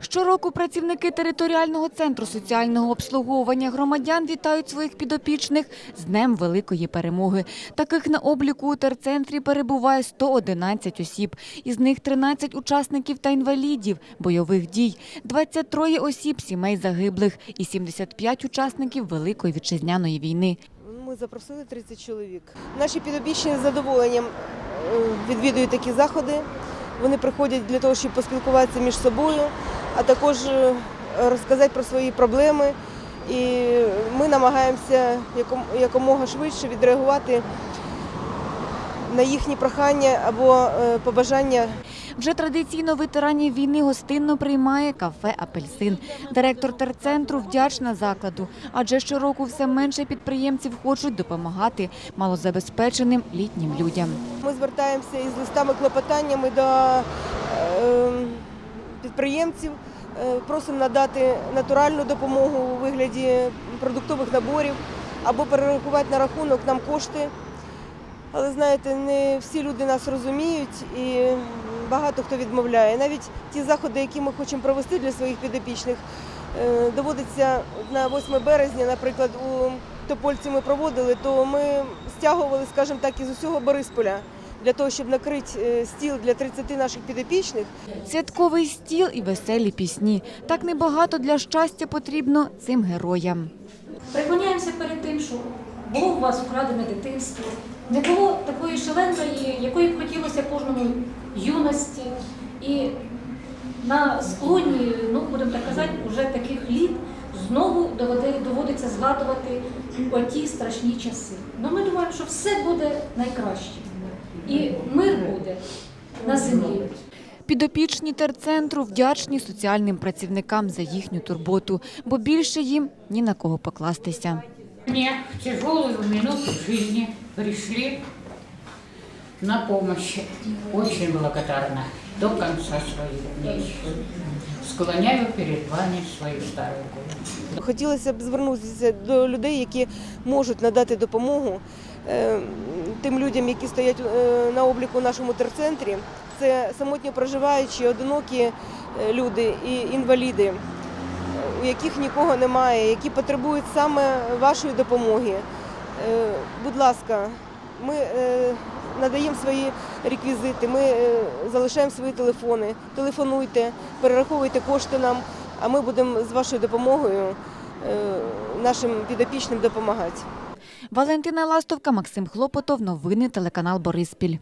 Щороку працівники територіального центру соціального обслуговування громадян вітають своїх підопічних з Днем Великої Перемоги. Таких на обліку у терцентрі перебуває 111 осіб. Із них 13 учасників та інвалідів бойових дій, 23 осіб сімей загиблих і 75 учасників Великої вітчизняної війни. Ми запросили 30 чоловік. Наші підопічні з задоволенням е, відвідують такі заходи. Вони приходять для того, щоб поспілкуватися між собою, а також е, розказати про свої проблеми. І ми намагаємося якомога швидше відреагувати на їхні прохання або е, побажання Вже традиційно ветеранів війни гостинно приймає кафе Апельсин. Директор терцентру вдячна закладу, адже щороку все менше підприємців хочуть допомагати малозабезпеченим літнім людям. Ми звертаємося із листами клопотаннями до е, підприємців. Е, Просимо надати натуральну допомогу у вигляді продуктових наборів або перерахувати на рахунок нам кошти. Але знаєте, не всі люди нас розуміють і багато хто відмовляє. Навіть ті заходи, які ми хочемо провести для своїх підопічних, е, доводиться на 8 березня, наприклад, у Топольці ми проводили, то ми стягували, скажімо так, із усього Борисполя для того, щоб накрити е, стіл для 30 наших підопічних. Святковий стіл і веселі пісні. Так небагато для щастя потрібно цим героям. Преклоняємося перед тим, що було у вас вкрадене дитинство, не було такої шаленої, якої б хотілося кожному юності. І на склоні, ну будемо так казати, вже таких літ знову доводиться згадувати оті страшні часи. Ну ми думаємо, що все буде найкраще. І мир буде на землі. Підопічні терцентру вдячні соціальним працівникам за їхню турботу, бо більше їм ні на кого покластися. Мне в тяжелую минуту жизни пришли на помощь. Очень благодарна до конца своих дней. Склоняю перед вами свою голову. Хотілося б звернутися до людей, які можуть надати допомогу тим людям, які стоять е, на обліку в нашому терцентрі. Це самотньо проживаючі, одинокі е, люди і інваліди, е, у яких нікого немає, які потребують саме вашої допомоги. Е, Будь ласка, ми е, надаємо свої реквізити, ми е, залишаємо свої телефони. Телефонуйте, перераховуйте кошти нам, а ми будемо з вашою допомогою е, нашим підопічним допомагати. Валентина Ластовка, Максим Хлопотов. Новини телеканал Бориспіль.